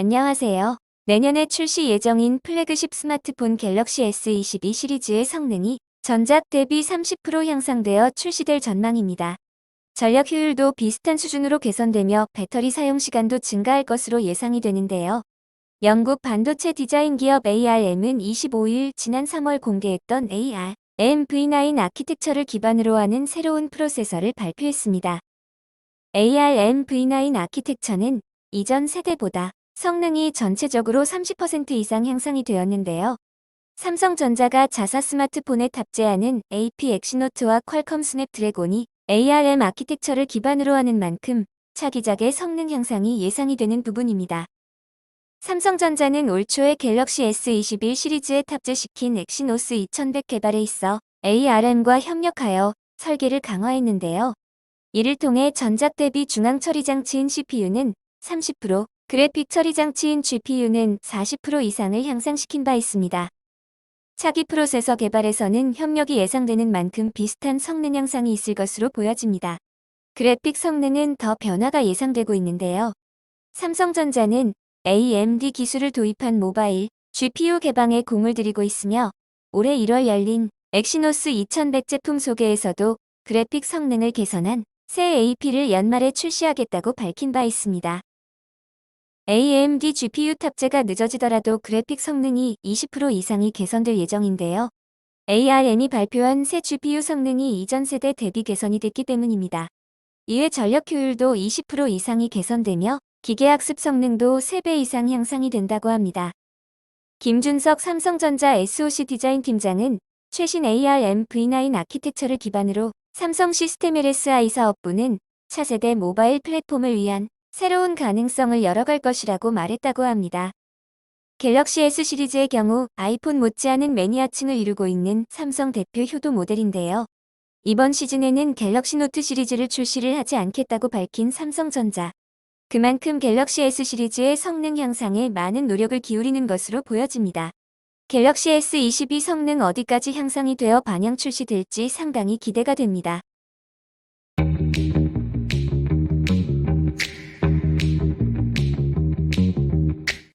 안녕하세요. 내년에 출시 예정인 플래그십 스마트폰 갤럭시 S22 시리즈의 성능이 전작 대비 30% 향상되어 출시될 전망입니다. 전력 효율도 비슷한 수준으로 개선되며 배터리 사용 시간도 증가할 것으로 예상이 되는데요. 영국 반도체 디자인 기업 ARM은 25일 지난 3월 공개했던 ARM V9 아키텍처를 기반으로 하는 새로운 프로세서를 발표했습니다. ARM V9 아키텍처는 이전 세대보다 성능이 전체적으로 30% 이상 향상이 되었는데요. 삼성전자가 자사 스마트폰에 탑재하는 AP 엑시노트와 퀄컴 스냅드래곤이 ARM 아키텍처를 기반으로 하는 만큼 차기작의 성능 향상이 예상이 되는 부분입니다. 삼성전자는 올 초에 갤럭시 S21 시리즈에 탑재시킨 엑시노스 2100 개발에 있어 ARM과 협력하여 설계를 강화했는데요. 이를 통해 전작 대비 중앙 처리 장치인 CPU는 30%, 그래픽 처리 장치인 GPU는 40% 이상을 향상시킨 바 있습니다. 차기 프로세서 개발에서는 협력이 예상되는 만큼 비슷한 성능 향상이 있을 것으로 보여집니다. 그래픽 성능은 더 변화가 예상되고 있는데요. 삼성전자는 AMD 기술을 도입한 모바일 GPU 개방에 공을 들이고 있으며 올해 1월 열린 엑시노스 2100 제품 소개에서도 그래픽 성능을 개선한 새 AP를 연말에 출시하겠다고 밝힌 바 있습니다. AMD GPU 탑재가 늦어지더라도 그래픽 성능이 20% 이상이 개선될 예정인데요. ARM이 발표한 새 GPU 성능이 이전 세대 대비 개선이 됐기 때문입니다. 이외 전력 효율도 20% 이상이 개선되며 기계학습 성능도 3배 이상 향상이 된다고 합니다. 김준석 삼성전자 SOC 디자인 팀장은 최신 ARM V9 아키텍처를 기반으로 삼성 시스템 LSI 사업부는 차세대 모바일 플랫폼을 위한 새로운 가능성을 열어갈 것이라고 말했다고 합니다. 갤럭시 S 시리즈의 경우 아이폰 못지않은 매니아층을 이루고 있는 삼성 대표 효도 모델인데요. 이번 시즌에는 갤럭시 노트 시리즈를 출시를 하지 않겠다고 밝힌 삼성전자. 그만큼 갤럭시 S 시리즈의 성능 향상에 많은 노력을 기울이는 것으로 보여집니다. 갤럭시 S22 성능 어디까지 향상이 되어 반영 출시될지 상당히 기대가 됩니다.